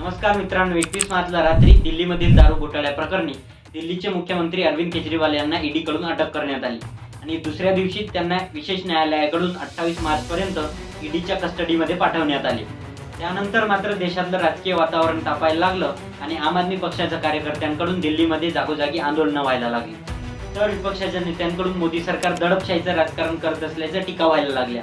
नमस्कार मित्रांनो एकवीस मार्चला रात्री दिल्लीमधील दारू घोटाळ्या प्रकरणी दिल्लीचे मुख्यमंत्री अरविंद केजरीवाल यांना ईडी कडून अटक करण्यात आली. आणि दुसऱ्या दिवशी त्यांना विशेष न्यायालयाकडून अठ्ठावीस मार्चपर्यंत ईडीच्या कस्टडीमध्ये पाठवण्यात आले. त्यानंतर मात्र देशातलं राजकीय वातावरण तापायला लागलं आणि आम आदमी पक्षाच्या कार्यकर्त्यांकडून दिल्लीमध्ये जागोजागी आंदोलनं व्हायला लागली. तर विपक्षाच्या नेत्यांकडून मोदी सरकार दडपशाहीचं राजकारण करत असल्याच्या टीका व्हायला लागल्या.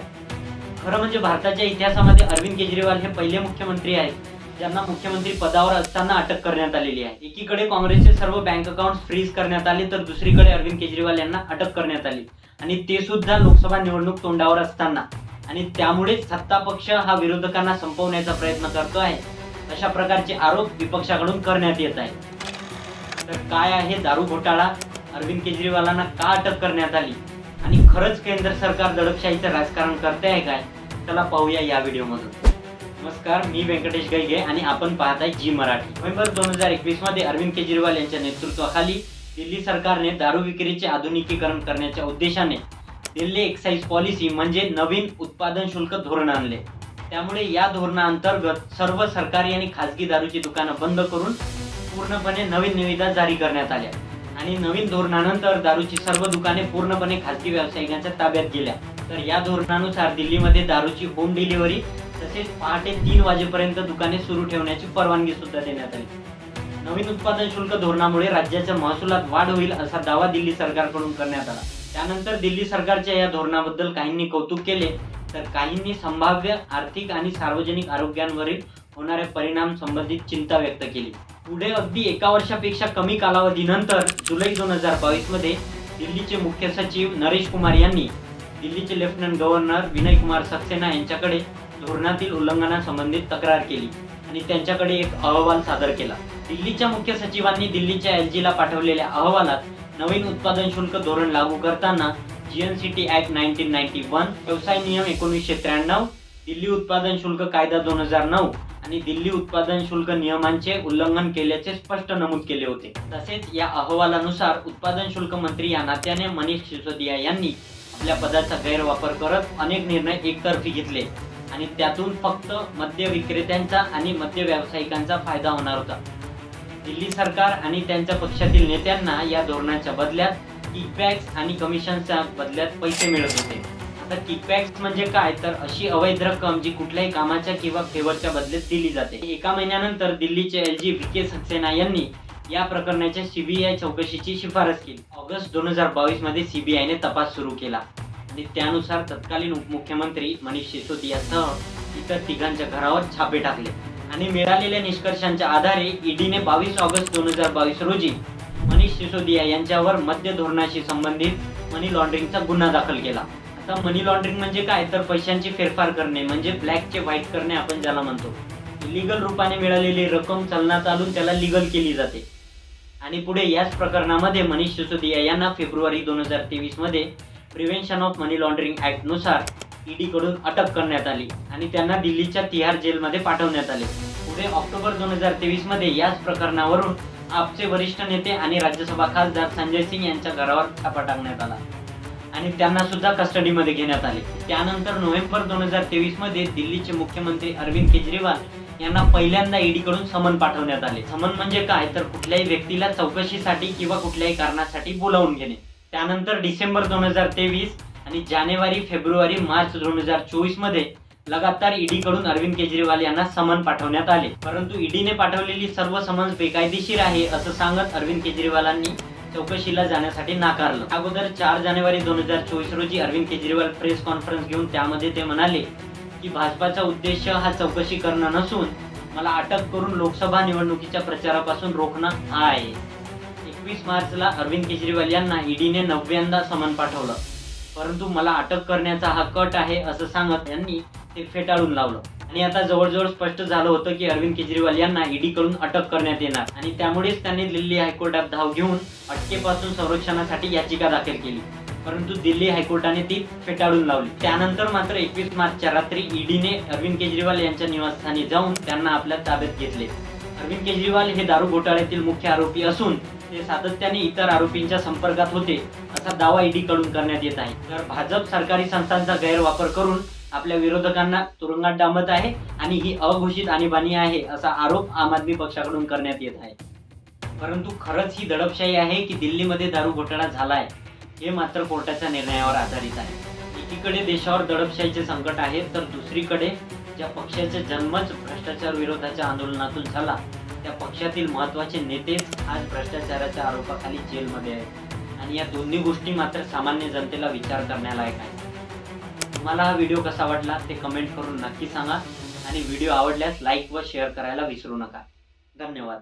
खरं म्हणजे भारताच्या इतिहासामध्ये अरविंद केजरीवाल हे पहिले मुख्यमंत्री आहेत. ज्यांना मुख्यमंत्री पदावर असताना अटक करण्यात आलेली आहे. एकीकडे काँग्रेसचे सर्व बँक अकाउंट फ्रीज करण्यात आले तर दुसरीकडे अरविंद केजरीवाल यांना अटक करण्यात आली. आणि ते सुद्धा लोकसभा निवडणूक तोंडावर असताना. आणि त्यामुळेच सत्ता पक्ष हा विरोधकांना संपवण्याचा प्रयत्न करतो आहे. अशा प्रकारचे आरोप विपक्षाकडून करण्यात येत आहे तर काय आहे दारू घोटाळा? अरविंद केजरीवालांना का अटक करण्यात आली? आणि खरंच केंद्र सरकार दडपशाहीचं राजकारण करते आहे काय? चला पाहूया या व्हिडिओमधून. नमस्कार मी व्यंकटेश गैगे आणि आपण पाहताय जी मराठी. नोव्हेंबर दोन हजार एकवीसमध्ये अरविंद केजरीवाल यांच्या नेतृत्वाखाली दिल्ली सरकारने दारू विक्रीचे आधुनिकीकरण करण्याच्या उद्देशाने दिल्ली एक्साईज पॉलिसी म्हणजे नवीन उत्पादन शुल्क धोरण आणले. त्यामुळे या धोरणाअंतर्गत सर्व सरकारी आणि खाजगी दारूची दुकानं बंद करून पूर्णपणे नवीन निविदा जारी करण्यात आल्या. आणि नवीन धोरणानंतर दारूची सर्व दुकाने पूर्णपणे खाजगी व्यावसायिकांच्या ताब्यात गेल्या. तर या धोरणानुसार दिल्लीमध्ये दारूची होम डिलिव्हरी तसेच पहाटे तीन वाजेपर्यंत दुकाने सुरू ठेवण्याची परवानगी सुद्धा देण्यात आली. नवीन उत्पादन शुल्क धोरणामुळे राज्याच्या महसुलात वाढ होईल असा दावा दिल्ली सरकारकडून करण्यात आला. त्यानंतर दिल्ली सरकारच्या या धोरणाबद्दल काहींनी कौतुक केले तर काहींनी संभाव्य आर्थिक आणि सार्वजनिक आरोग्यांवरील होणाऱ्या परिणाम संबंधित चिंता व्यक्त केली. पुढे अगदी एका वर्षापेक्षा कमी कालावधीनंतर जुलै दोन हजार बावीसमध्ये दिल्लीचे मुख्य सचिव नरेश कुमार यांनी दिल्लीचे लेफ्टनंट गव्हर्नर विनय कुमार सक्सेना यांच्याकडे धोरणातील उल्लंघनासंबंधित तक्रार केली आणि त्यांच्याकडे एक अहवाल सादर केला. दिल्लीच्या मुख्य सचिवांनी दिल्लीच्या एल जीला पाठवलेल्या अहवालात नवीन उत्पादन शुल्क धोरण लागू करताना GNCT act nineteen ninety one व्यवसाय नियम एकोणीसशे त्र्याण्णव दिल्ली उत्पादन शुल्क कायदा दोन हजार नऊ आणि दिल्ली उत्पादन शुल्क नियमांचे उल्लंघन केल्याचे स्पष्ट नमूद केले होते. तसेच या अहवालानुसार उत्पादन शुल्क मंत्री या नात्याने मनीष सिसोदिया यांनी आपल्या पदाचा गैरवापर करत अनेक निर्णय एकतर्फी घेतले. आणि त्यातून फक्त मद्य विक्रेत्यांचा आणि मद्य व्यावसायिकांचा फायदा होणार होता. दिल्ली सरकार आणि त्यांच्या पक्षातील नेत्यांना या धोरणाच्या बदल्यात किकबॅक्स आणि कमिशनच्या बदल्यात पैसे मिळत होते. आता किकबॅक्स म्हणजे काय? तर अशी अवैध रक्कम जी कुठल्याही कामाच्या किंवा फेवरच्या बदल्यात दिली जाते. एका महिन्यानंतर दिल्लीचे L G V K Saxena यांनी या प्रकरणाच्या सीबीआय चौकशीची शिफारस केली. ऑगस्ट दोन हजार बावीसमध्ये सीबीआयने तपास सुरू केला. आणि त्यानुसार तत्कालीन उपमुख्यमंत्री मनीष सिसोदियासह इतर तिघांच्या घरावर छापे टाकले. आणि मिळालेल्या निष्कर्षांच्या आधारे ईडीने बावीस ऑगस्ट दोन हजार बावीस रोजी मनीष सिसोदिया यांच्यावर मद्य धोरणाशी संबंधित मनी लॉन्ड्रिंगचा गुन्हा दाखल केला. आता मनी लॉन्ड्रिंग म्हणजे काय? तर पैशांची फेरफार करणे म्हणजे ब्लॅकचे व्हाईट करणे आपण ज्याला म्हणतो. लिगल रूपाने मिळालेली रक्कम चलनात आणून त्याला लिगल केली जाते. आणि पुढे याच प्रकरणामध्ये मनीष सिसोदिया यांना फेब्रुवारी दोन हजार तेवीसमध्ये मध्ये प्रिव्हेन्शन ऑफ मनी लॉन्ड्रिंग ॲक्टनुसार ईडीकडून कडून अटक करण्यात आली आणि त्यांना दिल्लीच्या तिहार जेलमध्ये पाठवण्यात आले. पुढे ऑक्टोबर दोन हजार तेवीसमध्ये याच प्रकरणावरून आपचे वरिष्ठ नेते आणि राज्यसभा खासदार संजय सिंग यांच्या घरावर छापा टाकण्यात आला. आणि त्यांना सुद्धा कस्टडीमध्ये घेण्यात आले. त्यानंतर नोव्हेंबर दोन हजार तेवीसमध्ये दिल्लीचे मुख्यमंत्री अरविंद केजरीवाल यांना पहिल्यांदा ईडी कडून समन पाठवण्यात आले. समन म्हणजे काय? तर कुठल्याही व्यक्तीला चौकशीसाठी किंवा कुठल्याही कारणासाठी बोलावून घेणे. त्यानंतर डिसेंबर दोन हजार तेवीस आणि जानेवारी फेब्रुवारी मार्च दोन हजार चोवीसमध्ये लगातार ईडी कडून अरविंद केजरीवाल यांना समन पाठवण्यात आले. परंतु ईडीने पाठवलेली सर्व समन्स बेकायदेशीर आहे असं सांगत अरविंद केजरीवालांनी चौकशीला जाण्यासाठी नाकारलं. अगोदर चार जानेवारी दोन हजार चोवीस रोजी अरविंद केजरीवाल प्रेस कॉन्फरन्स घेऊन त्यामध्ये ते म्हणाले की भाजपाचा उद्देश हा चौकशी करणं नसून मला अटक करून लोकसभा निवडणुकीच्या प्रचारापासून रोखणं हा आहे. एकवीस मार्चला अरविंद केजरीवाल यांना ईडीने नवव्यांदा समन पाठवलं. परंतु मला अटक करण्याचा हा कट आहे असं सांगत यांनी ते फेटाळून लावलं. आणि आता जवळजवळ स्पष्ट झालं होतं की अरविंद केजरीवाल यांना ईडीकडून अटक करण्यात येणार. आणि त्यामुळेच त्यांनी दिल्ली हायकोर्टात धाव घेऊन अटकेपासून संरक्षणासाठी याचिका दाखल केली. परंतु दिल्ली हायकोर्टाने ती फेटाळून लावली. त्यानंतर मात्र एकवीस मार्चच्या रात्री ईडीने अरविंद केजरीवाल यांच्या निवासस्थानी जाऊन त्यांना आपल्या ताब्यात घेतले. अरविंद केजरीवाल हे दारू घोटाळ्यातील मुख्य आरोपी असून ते सातत्याने इतर आरोपींच्या संपर्कात होते असा दावा ईडी कडून करण्यात येत आहे. तर भाजप सरकारी संस्थांचा गैरवापर करून आपल्या विरोधकांना तुरुंगात डांबत आहे आणि ही अघोषित आणीबाणी आहे असा आरोप आम आदमी पक्षाकडून करण्यात येत आहे. परंतु खरंच ही दडपशाही आहे की दिल्लीमध्ये दारू घोटाळा झालाय हे मात्र कोर्टाच्या निर्णयावर आधारित आहे. एकीकडे देशावर दडपशाहीचे संकट आहे तर दुसरीकडे ज्या पक्षाचा जन्मच भ्रष्टाचार विरोधाच्या आंदोलनातून झाला त्या पक्षातील महत्त्वाचे नेतेच आज भ्रष्टाचाराच्या आरोपाखाली जेलमध्ये आहेत. आणि या दोन्ही गोष्टी मात्र सामान्य जनतेला विचार करण्यालायक आहे तुम्हाला हा व्हिडिओ कसा वाटला ते कमेंट करून नक्की सांगा आणि व्हिडिओ आवडल्यास लाईक व शेअर करायला विसरू नका. धन्यवाद.